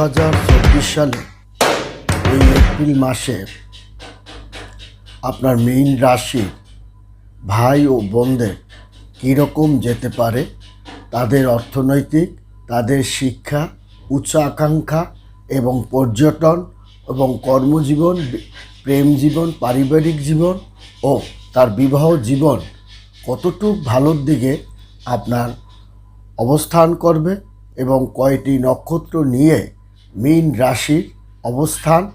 হাজার চব্বিশ সালে, এই এপ্রিল মাসের আপনার মেইন রাশি ভাই ও বোনদের কীরকম যেতে পারে, তাদের অর্থনৈতিক, তাদের শিক্ষা, উচ্চ আকাঙ্ক্ষা এবং পর্যটন এবং কর্মজীবন, প্রেম জীবন, পারিবারিক জীবন ও তার বিবাহ জীবন কতটুক ভালোর দিকে আপনার অবস্থান করবে এবং কয়টি নক্ষত্র নিয়ে মীন রাশির অবস্থান।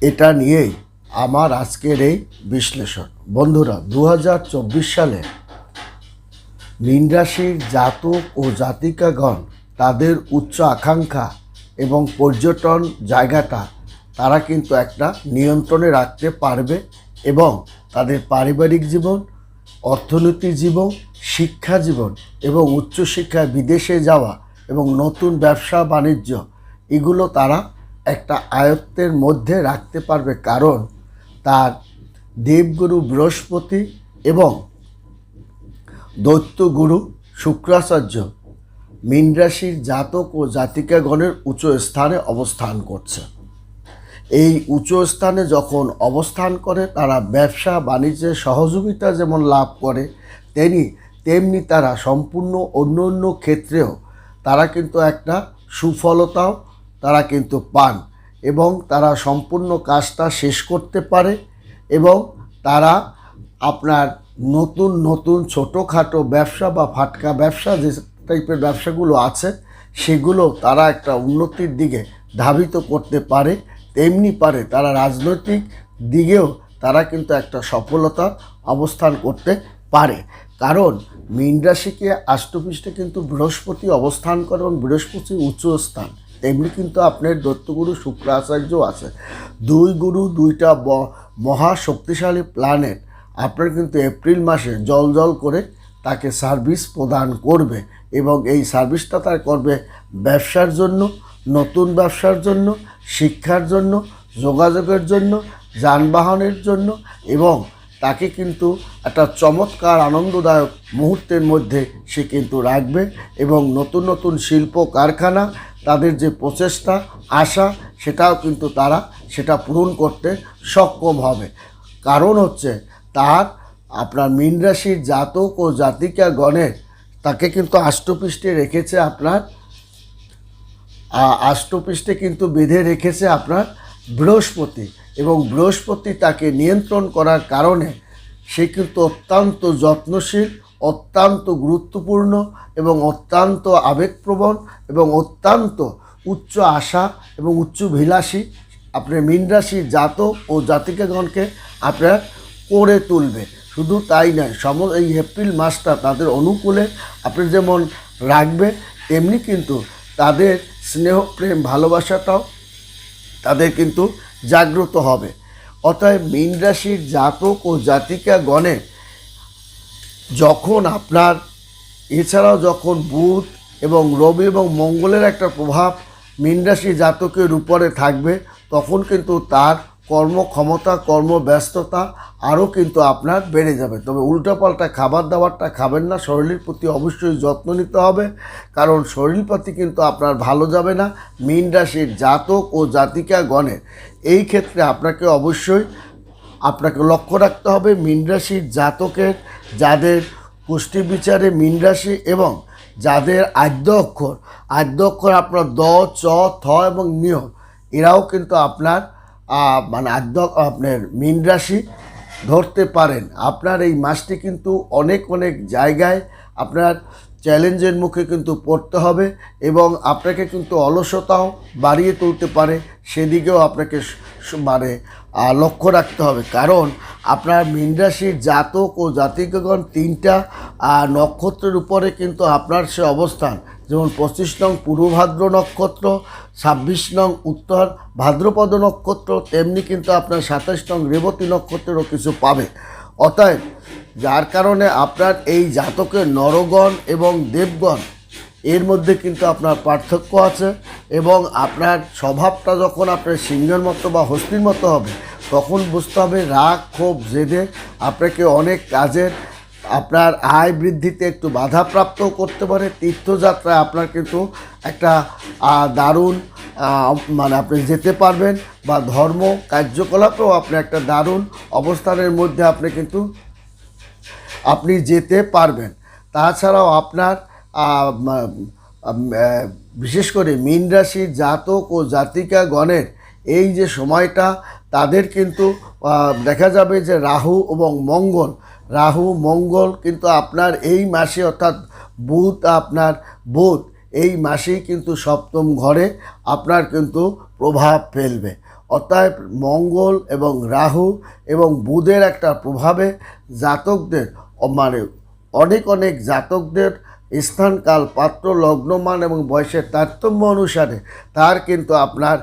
এটা নিয়েই আমার আজকের এই বিশ্লেষণ। বন্ধুরা দু হাজার চব্বিশ সালে মীন রাশির জাতক ও জাতিকাগণ তাদের উচ্চ আকাঙ্ক্ষা এবং পর্যটন জায়গাটা তারা কিন্তু একটা নিয়ন্ত্রণে রাখতে পারবে এবং তাদের পারিবারিক জীবন, অর্থনৈতিক জীবন, শিক্ষা জীবন এবং উচ্চশিক্ষায় বিদেশে যাওয়া এবং নতুন ব্যবসা, বাণিজ্য, এগুলো তারা একটা আয়ত্তের মধ্যে রাখতে পারবে। কারণ তার দেবগুরু বৃহস্পতি এবং দৈত্যগুরু শুক্রাচার্য মীন রাশির জাতক ও জাতিকাগণের উচ্চ স্থানে অবস্থান করছে। এই উচ্চ স্থানে যখন অবস্থান করে, তারা ব্যবসা বাণিজ্যের সহযোগিতা যেমন লাভ করে, তেমনি তেমনি তারা সম্পূর্ণ অন্য অন্য ক্ষেত্রেও তারা কিন্তু একটা সুফলতাও তারা কিন্তু পান এবং তারা সম্পূর্ণ কাজটা শেষ করতে পারে এবং তারা আপনার নতুন নতুন ছোটোখাটো ব্যবসা বা ফাটকা ব্যবসা যে টাইপের ব্যবসাগুলো আছে, সেগুলো তারা একটা উন্নতির দিকে ধাবিত করতে পারে। তেমনি পারে তারা রাজনৈতিক দিকেও তারা কিন্তু একটা সফলতা অবস্থান করতে পারে। কারণ মীন রাশিকে আষ্টপৃষ্ঠে কিন্তু বৃহস্পতি অবস্থান করে এবং বৃহস্পতি উচ্চ স্থান। তেমনি কিন্তু আপনার দত্তগুরু শুক্রাচার্য আছে। দুই গুরু দুইটা মহা শক্তিশালী প্ল্যানেট আপনার কিন্তু এপ্রিল মাসে জল জল করে তাকে সার্ভিস প্রদান করবে এবং এই সার্ভিসটা তার করবে ব্যবসার জন্য, নতুন ব্যবসার জন্য, শিক্ষার জন্য, যোগাযোগের জন্য, যানবাহনের জন্য এবং তাকে কিন্তু একটা চমৎকার আনন্দদায়ক মুহূর্তের মধ্যে সে কিন্তু রাখবে এবং নতুন নতুন শিল্প কারখানা, তাদের যে প্রচেষ্টা, আশা, সেটাও কিন্তু তারা সেটা পূরণ করতে সক্ষম হবে। কারণ হচ্ছে তার, আপনার মীন রাশির জাতক ও জাতিকা গণের তাকে কিন্তু আষ্টপৃষ্ঠে রেখেছে আপনার আষ্টপৃষ্ঠে কিন্তু বেঁধে রেখেছে আপনার বৃহস্পতি এবং বৃহস্পতি তাকে নিয়ন্ত্রণ করার কারণে সে কিন্তু অত্যন্ত যত্নশীল, অত্যন্ত গুরুত্বপূর্ণ এবং অত্যন্ত আবেগপ্রবণ এবং অত্যন্ত উচ্চ আশা এবং উচ্চভিলাষী আপনার মীন রাশির জাতক ও জাতিকাগণকে আপনার করে তুলবে। শুধু তাই নয় সম এই এপ্রিল মাসটা তাদের অনুকূলে আপনি যেমন রাখবে, তেমনি কিন্তু তাদের স্নেহ, প্রেম, ভালোবাসাটাও তাদের কিন্তু জাগ্রত হবে। অতএব মীন রাশির জাতক ও জাতিকা গণে যখন আপনার, এছাড়াও যখন বুধ এবং রবি এবং মঙ্গলের একটা প্রভাব মীন রাশি জাতকের উপরে থাকবে, তখন কিন্তু তার কর্মক্ষমতা, কর্মব্যস্ততা আরও কিন্তু আপনার বেড়ে যাবে। তবে উল্টোপাল্টা খাবার দাবারটা খাবেন না, শরীরের প্রতি অবশ্যই যত্ন নিতে হবে, কারণ শরীর প্রতি কিন্তু আপনার ভালো যাবে না, মীন রাশির জাতক ও জাতিকা গণের এই ক্ষেত্রে আপনাকে অবশ্যই, আপনাকে লক্ষ্য রাখতে হবে মীন রাশির জাতকের, যাদের পুষ্টি বিচারে মীন রাশি এবং যাদের আদ্য অক্ষর। আদ্য অক্ষর আপনার দ, চ, থ এবং নিয় এরাও কিন্তু আপনার মানে আদ্য আপনার মীন রাশি ধরতে পারেন। আপনার এই মাসটি কিন্তু অনেক অনেক জায়গায় আপনার চ্যালেঞ্জের মুখে কিন্তু পড়তে হবে এবং আপনাকে কিন্তু অলসতাও বাড়িয়ে তুলতে পারে। সেদিকেও আপনাকে মানে লক্ষ্য রাখতে হবে। কারণ আপনার মীন রাশির জাতক ও জাতিকগণ তিনটা নক্ষত্রের উপরে কিন্তু আপনার সে অবস্থান। যেমন পঁচিশ নং পূর্ব ভাদ্র নক্ষত্র, ছাব্বিশ নং উত্তর ভাদ্রপদ নক্ষত্র, তেমনি কিন্তু আপনার সাতাশ নং রেবতী নক্ষত্রেরও কিছু পাবে। অতএব যার কারণে আপনার এই জাতকের নরগণ এবং দেবগণ, এর মধ্যে কিন্তু আপনার পার্থক্য আছে এবং আপনার স্বভাবটা যখন আপনার সিংহের মতো বা হস্তির মতো হবে, তখন বুঝতে হবে রাগ, ক্ষোভ, জেদে আপনাকে অনেক কাজের আপনার আয় বৃদ্ধিতে একটু বাধাপ্রাপ্ত করতে পারে। তীর্থযাত্রায় আপনার কিন্তু একটা দারুণ মানে আপনি যেতে পারবেন বা ধর্ম কার্যকলাপেও আপনি একটা দারুণ অবস্থানের মধ্যে আপনি কিন্তু আপনি যেতে পারবেন। তাছাড়াও আপনার বিশেষ করে মীন রাশির জাতক ও জাতিকাগণের এই যে সময়টা, তাদের কিন্তু দেখা যাবে যে রাহু এবং মঙ্গল রাহু, মঙ্গল, কিন্তু আপনার এই মাসে অর্থাৎ বুধ, আপনার বুধ, এই মাসেই কিন্তু সপ্তম ঘরে আপনার কিন্তু প্রভাব ফেলবে। অতএব মঙ্গল এবং রাহু এবং বুধের একটা প্রভাবে জাতকদের মানে অনেক অনেক জাতকদের স্থানকাল, পাত্র, লগ্নমান এবং বয়সের তারতম্য অনুসারে তার কিন্তু আপনার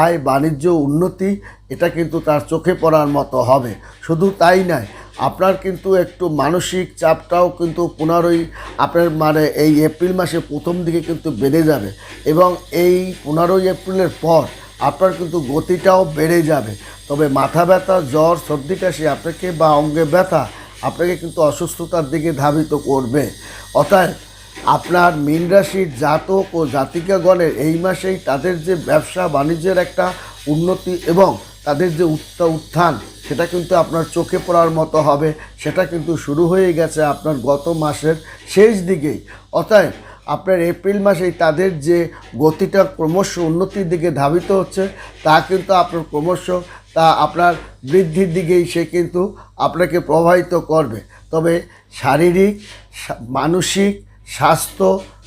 আয়, বাণিজ্য, উন্নতি, এটা কিন্তু তার চোখে পড়ার মতো হবে। শুধু তাই নয়, আপনার কিন্তু একটু মানসিক চাপটাও কিন্তু পুনরই আপনার মানে এই এপ্রিল মাসে প্রথম দিকে কিন্তু বেড়ে যাবে এবং এই পনেরোই এপ্রিলের পর আপনার কিন্তু গতিটাও বেড়ে যাবে। তবে মাথা ব্যথা, জ্বর, সর্দি, কাশি আপনাকে বা অঙ্গে ব্যথা আপনাকে কিন্তু অসুস্থতার দিকে ধাবিত করবে। অর্থাৎ আপনার মীন রাশির জাতক ও জাতিকাগণের এই মাসেই তাদের যে ব্যবসা বাণিজ্যের একটা উন্নতি এবং তাদের যে উত্তা উত্থান, সেটা কিন্তু আপনার চোখে পড়ার মতো হবে। সেটা কিন্তু শুরু হয়ে গেছে আপনার গত মাসের শেষ দিকেই। অতএব আপনার এপ্রিল মাসেই তাদের যে গতিটা ক্রমশ উন্নতির দিকে ধাবিত হচ্ছে, তা কিন্তু আপনার ক্রমশ তা আপনার বৃদ্ধির দিকেই সে কিন্তু আপনাকে প্রভাবিত করবে। তবে শারীরিক মানসিক স্বাস্থ্য,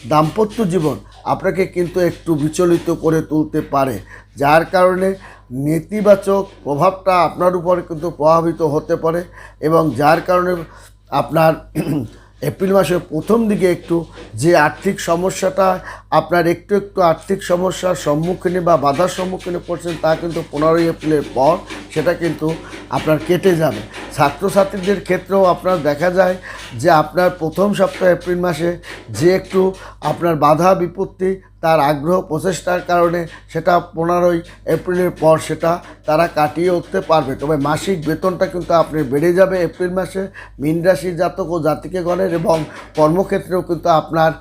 দাম্পত্য জীবন আপনাকে কিন্তু একটু বিচলিত করে তুলতে পারে। যার কারণে নেতিবাচক প্রভাবটা আপনার উপর কিন্তু প্রভাবিত হতে পারে এবং যার কারণে আপনার এপ্রিল মাসের প্রথম দিকে একটু যে আর্থিক সমস্যাটা, আপনার একটু একটু আর্থিক সমস্যার সম্মুখীনে বা বাধার সম্মুখীনে পড়ছেন তা কিন্তু পনেরোই এপ্রিলের পর সেটা কিন্তু আপনার কেটে যাবে। ছাত্রছাত্রীদের ক্ষেত্রেও আপনার দেখা যায় যে আপনার প্রথম সপ্তাহ এপ্রিল মাসে যে একটু আপনার বাধা বিপত্তি তার আগ্রহ প্রচেষ্টার কারণে সেটা পনেরোই এপ্রিলের পর সেটা তারা কাটিয়ে উঠতে পারবে। তবে মাসিক বেতনটা কিন্তু আপনি বেড়ে যাবে এপ্রিল মাসে। মীন রাশির জাতক ও জাতিকেগণের এবং কর্মক্ষেত্রেও কিন্তু আপনার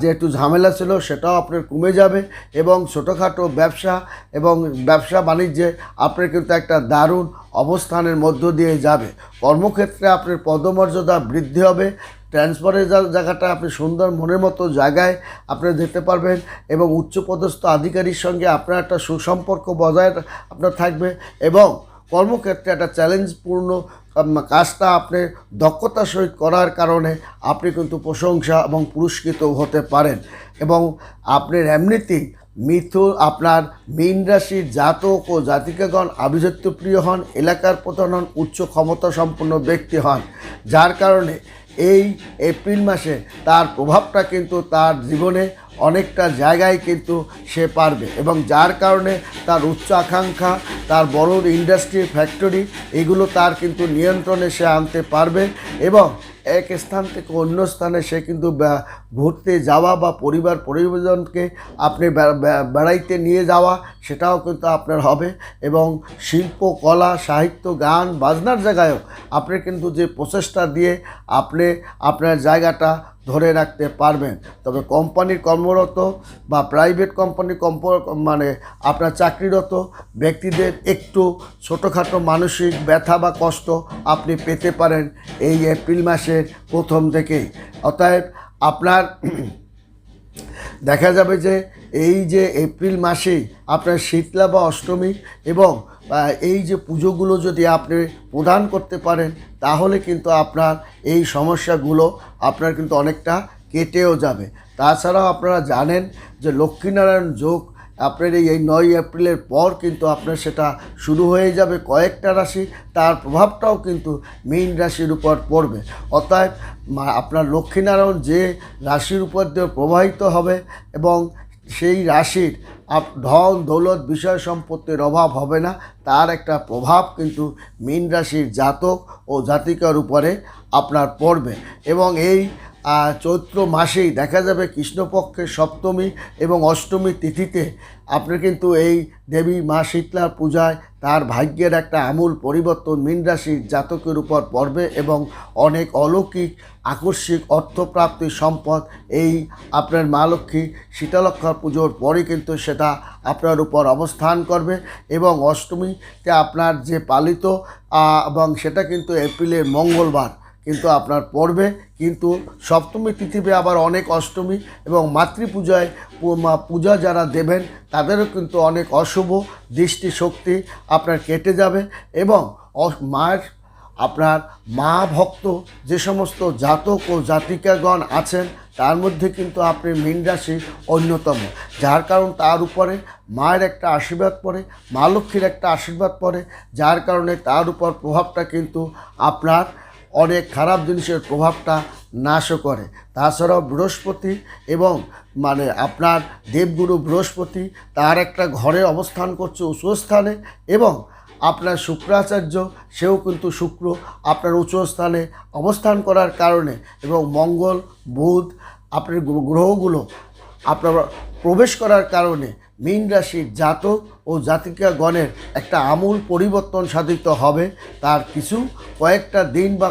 যে একটু ঝামেলা ছিল সেটাও আপনার কমে যাবে এবং ছোটোখাটো ব্যবসা এবং ব্যবসা বাণিজ্যে আপনার কিন্তু একটা দারুণ অবস্থানের মধ্য দিয়ে যাবে। কর্মক্ষেত্রে আপনার পদমর্যাদা বৃদ্ধি হবে। ট্রান্সফারের জায়গাটা আপনি সুন্দর মনের মতো জায়গায় আপনি যেতে পারবেন এবং উচ্চপদস্থ আধিকারির সঙ্গে আপনার একটা সুসম্পর্ক বজায় আপনার থাকবে এবং কর্মক্ষেত্রে একটা চ্যালেঞ্জপূর্ণ কাজটা আপনি দক্ষতার সহিত করার কারণে আপনি কিন্তু প্রশংসা এবং পুরস্কৃত হতে পারেন। এবং আপনার এমনিতেই মিথুন আপনার মীন রাশির জাতক ও জাতিকাগণ আভিজাত্য প্রিয় হন, এলাকার প্রধান হন উচ্চ ক্ষমতা সম্পন্ন ব্যক্তি হন, যার কারণে এই এপ্রিল মাসে তার প্রভাবটা কিন্তু তার জীবনে অনেকটা জায়গায় কিন্তু সে পারবে এবং যার কারণে তার উচ্চ আকাঙ্ক্ষা, তার বড় ইন্ডাস্ট্রি ফ্যাক্টরি এগুলো তার কিন্তু নিয়ন্ত্রণে সে আনতে পারবে এবং এক স্থান থেকে অন্য স্থানে সে কিন্তু ঘুরতে যাওয়া বা পরিবার পরিজনকে আপনি বেড়াইতে নিয়ে যাওয়া, সেটাও কিন্তু আপনার হবে। এবং শিল্প, কলা, সাহিত্য, গান, বাজনার জায়গায়ও আপনি কিন্তু যে প্রচেষ্টা দিয়ে আপনি আপনার জায়গাটা ধরে রাখতে পারবেন। তবে কোম্পানির কর্মরত বা প্রাইভেট কোম্পানি কম্প মানে আপনার চাকরিরত ব্যক্তিদের একটু ছোটোখাটো মানসিক ব্যথা বা কষ্ট আপনি পেতে পারেন এই এপ্রিল মাসের প্রথম থেকেই। অতএব আপনার দেখা যাবে যে এই যে এপ্রিল মাসেই আপনার শীতলা বা অষ্টমী এবং এই যে পুজোগুলো যদি আপনি প্রদান করতে পারেন, তাহলে কিন্তু আপনার এই সমস্যাগুলো আপনার কিন্তু অনেকটা কেটেও যাবে। তাছাড়াও আপনারা জানেন যে লক্ষ্মীনারায়ণ যোগ আপনার এই নয় এপ্রিলের পর কিন্তু আপনার সেটা শুরু হয়ে যাবে কয়েকটা রাশি, তার প্রভাবটাও কিন্তু মীন রাশির উপর পড়বে। অতএব আপনার লক্ষ্মীনারায়ণ যে রাশির উপর দিয়ে প্রবাহিত হবে এবং সেই রাশির আপ ধন, দৌলত, বিষয় সম্পত্তির অভাব হবে না। তার একটা প্রভাব কিন্তু মীন রাশির জাতক ও জাতিকার উপরে আপনার পড়বে। এবং এই চৈত্র মাসেই দেখা যাবে কৃষ্ণপক্ষের সপ্তমী এবং অষ্টমী তিথিতে আপনি কিন্তু এই দেবী মা শীতলার পূজায় তার ভাগ্যের একটা আমূল পরিবর্তন মীন রাশির জাতকের উপর পড়বে এবং অনেক অলৌকিক, আকস্মিক অর্থপ্রাপ্তির সম্পদ এই আপনার মা লক্ষ্মী শীতলক্ষা পুজোর পরে কিন্তু সেটা আপনার উপর অবস্থান করবে এবং অষ্টমীতে আপনার যে পালিত এবং সেটা কিন্তু এপ্রিলের মঙ্গলবার কিন্তু আপনার পড়বে কিন্তু সপ্তমী তিথিতে আবার অনেক অষ্টমী এবং মাতৃপূজায় পূজা যারা দেবেন তাদেরও কিন্তু অনেক অশুভ দৃষ্টিশক্তি আপনার কেটে যাবে এবং মায়ের, আপনার মা ভক্ত যে সমস্ত জাতক ও জাতিকাগণ আছেন তার মধ্যে কিন্তু আপনি মীন রাশি অন্যতম। যার কারণ তার উপরে মায়ের একটা আশীর্বাদ পড়ে, মা লক্ষ্মীর একটা আশীর্বাদ পড়ে, যার কারণে তার উপর প্রভাবটা কিন্তু আপনার অনেক খারাপ জিনিসের প্রভাবটা নাশও করে। তাছাড়াও বৃহস্পতি এবং মানে আপনার দেবগুরু বৃহস্পতি তার একটা ঘরে অবস্থান করছে উঁচু স্থানে এবং আপনার শুক্রাচার্য সেও কিন্তু শুক্র আপনার উঁচু স্থানে অবস্থান করার কারণে এবং মঙ্গল, বুধ আপনার গ্রহগুলো আপনার প্রবেশ করার কারণে মীন রাশির জাতক ও জাতিকাগণের একটা আমূল পরিবর্তন সাধিত হবে। তার কিছু কয়েকটা দিন বা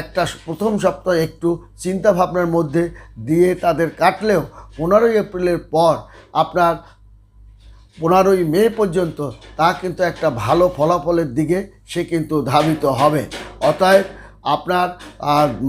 একটা প্রথম সপ্তাহ একটু চিন্তা ভাবনার মধ্যে দিয়ে তাদের কাটলেও পনেরোই এপ্রিলের পর আপনার পনেরোই মে পর্যন্ত তা কিন্তু একটা ভালো ফলাফলের দিকে সে কিন্তু ধাবিত হবে। অতএব আপনার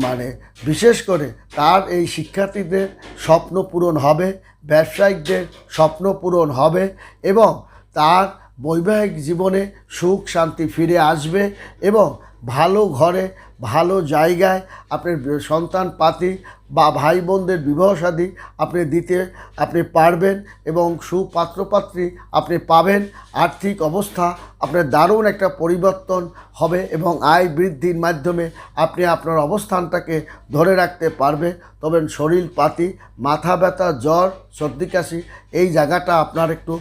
মানে বিশেষ করে তার এই শিক্ষার্থীদের স্বপ্ন পূরণ হবে, ব্যবসায়িকদের স্বপ্ন পূরণ হবে এবং তার বৈবাহিক জীবনে সুখ শান্তি ফিরে আসবে এবং ভালো ঘরে, ভালো জায়গায় আপনার সন্তান, পাতি বা ভাই বোনদের বিবাহ শাদী আপনি দিতে, আপনি পারবেন এবং সুপাত্রপাত্রী আপনি পাবেন। আর্থিক অবস্থা আপনার দারুণ একটা পরিবর্তন হবে এবং আয় বৃদ্ধির মাধ্যমে আপনি আপনার অবস্থানটাকে ধরে রাখতে পারবে। তবে শরীর, পাতি, মাথা ব্যথা, জ্বর, সর্দি, কাশি এই জায়গাটা আপনার একটু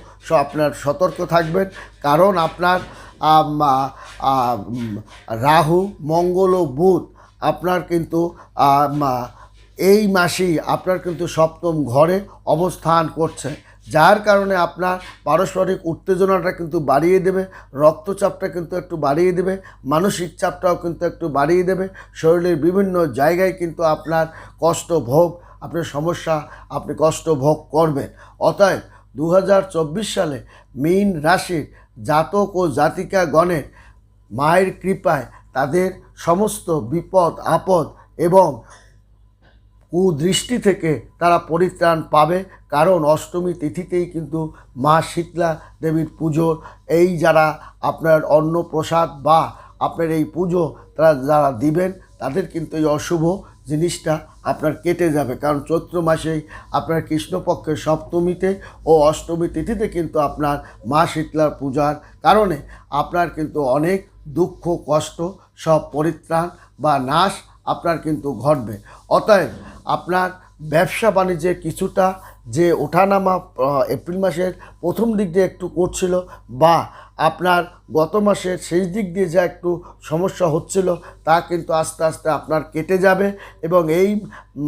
আপনার সতর্ক থাকবেন। কারণ আপনার রাহু, মঙ্গল ও বুধ, আপনার কিন্তু এই মাসেই আপনার কিন্তু সপ্তম ঘরে অবস্থান করছে। যার কারণে আপনার পারস্পরিক উত্তেজনাটা কিন্তু বাড়িয়ে দেবে, রক্তচাপটা কিন্তু একটু বাড়িয়ে দেবে, মানসিক চাপটাও কিন্তু একটু বাড়িয়ে দেবে, শরীরের বিভিন্ন জায়গায় কিন্তু আপনার কষ্ট ভোগ, আপনার সমস্যা, আপনি কষ্ট ভোগ করবেন। অতএব দু হাজার চব্বিশ সালে মীন রাশির জাতক ও জাতিকা গণের মায়ের কৃপায় তাদের সমস্ত বিপদ, আপদ এবং কুদৃষ্টি থেকে তারা পরিত্রাণ পাবে। কারণ অষ্টমী তিথিতেই কিন্তু মা শীতলা দেবীর পুজোর এই যারা আপনার অন্ন প্রসাদ বা আপনার এই পুজো তারা যারা দিবেন, তাদের কিন্তু এই অশুভ জিনিসটা আপনার কেটে যাবে। কারণ চৈত্র মাসেই আপনার কৃষ্ণপক্ষের সপ্তমীতে ও অষ্টমী তিথিতে কিন্তু আপনার মা শীতলার পূজার কারণে আপনার কিন্তু অনেক দুঃখ, কষ্ট সব পরিত্রাণ বা নাশ আপনার কিন্তু ঘটবে। অতএব আপনার ব্যবসা বাণিজ্যে কিছুটা যে ওঠানামা এপ্রিল মাসের প্রথম দিক দিয়ে একটু করছিল বা আপনার গত মাসের শেষ দিক দিয়ে যা একটু সমস্যা হচ্ছিল, তা কিন্তু আস্তে আস্তে আপনার কেটে যাবে এবং এই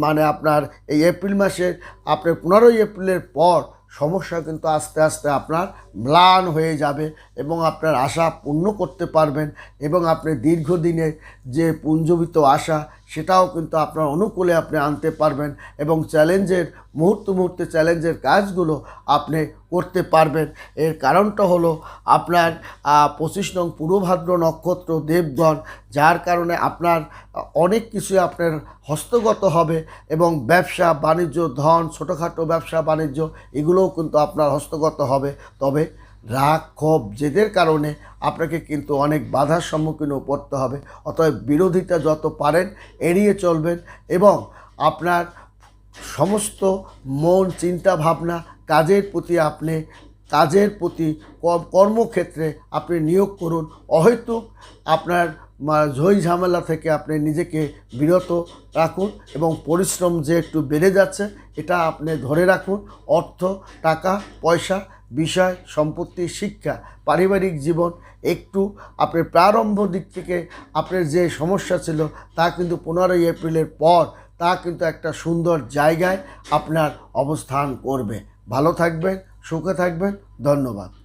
মানে আপনার এই এপ্রিল মাসের, আপনার পনেরোই এপ্রিলের পর সমস্যা কিন্তু আস্তে আস্তে আপনার ম্লান হয়ে যাবে এবং আপনার আশা পূর্ণ করতে পারবেন এবং আপনি দীর্ঘদিনের যে পুঞ্জবিত আশা সেটাও কিন্তু আপনার অনুকূলে আপনি আনতে পারবেন এবং চ্যালেঞ্জের, মুহূর্তে মুহূর্তে চ্যালেঞ্জের কাজগুলো আপনি করতে পারবেন। এর কারণটা হলো আপনার পঁচিশ নং পূর্বভাদ্র নক্ষত্র দেবগণ, যার কারণে আপনার অনেক কিছু আপনার হস্তগত হবে এবং ব্যবসা, বাণিজ্য, ধন, ছোটোখাটো ব্যবসা, বাণিজ্য, এগুলোও কিন্তু আপনার হস্তগত হবে। তবে রাগ, ক্ষোভ জেদের কারণে আপনাকে কিন্তু অনেক বাধার সম্মুখীনও পড়তে হবে। অতএব বিরোধিতা যত পারেন এড়িয়ে চলবেন এবং আপনার সমস্ত মন, চিন্তা, ভাবনা কাজের প্রতি আপনি, কাজের প্রতি কর্মক্ষেত্রে আপনি নিয়োগ করুন। অহেতুক আপনার ঝই ঝামেলা থেকে আপনি নিজেকে বিরত রাখুন এবং পরিশ্রম যে একটু বেড়ে যাচ্ছে, এটা আপনি ধরে রাখুন। অর্থ, টাকা, পয়সা বিষয়, সম্পত্তি, শিক্ষা, পারিবারিক জীবন, একটু আপনার প্রারম্ভ দিক থেকে আপনার যে সমস্যা ছিল তা কিন্তু পনেরোই এপ্রিলের পর তা কিন্তু একটা সুন্দর জায়গায় আপনার অবস্থান করবে। ভালো থাকবেন, সুখে থাকবেন, ধন্যবাদ।